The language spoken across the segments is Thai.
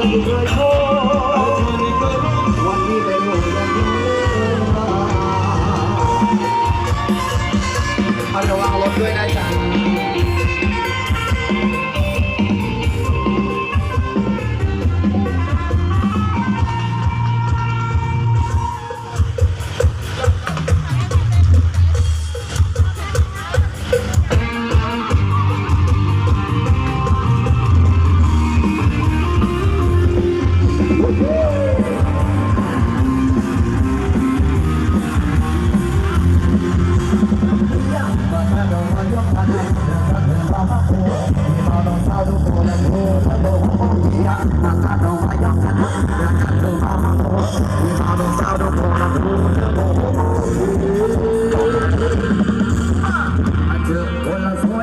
อนเ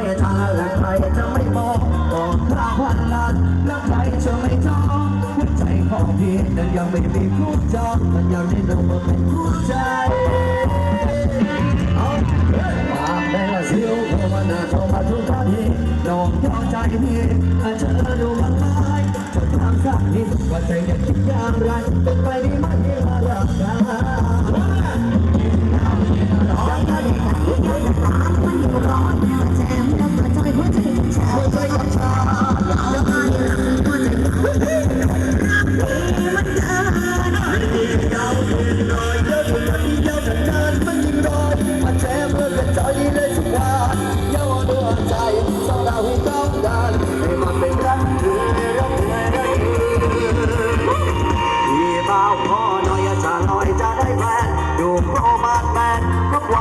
ยทางและใครจะไม่มองบอกทางวันนั้นแล้วใครจะไม่ท้อหัวใจของพี่นั้นยังไม่มีคู่จองมันยังได้ลงมาเป็นคู่ใจ วเข้ามาหน้าเข้ามาทุกท่าทีดอกยองใจพี่อาจจะดูมันร้ายจะทำสักนิดว่าใจจะคิดอย่างไรเป็นไปได้ไหม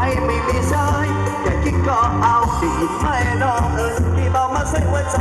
ไม่มีใจยอย่าคิดก็เอาดีไม่น้องเอิญที่บอกมาใส่หัวใจ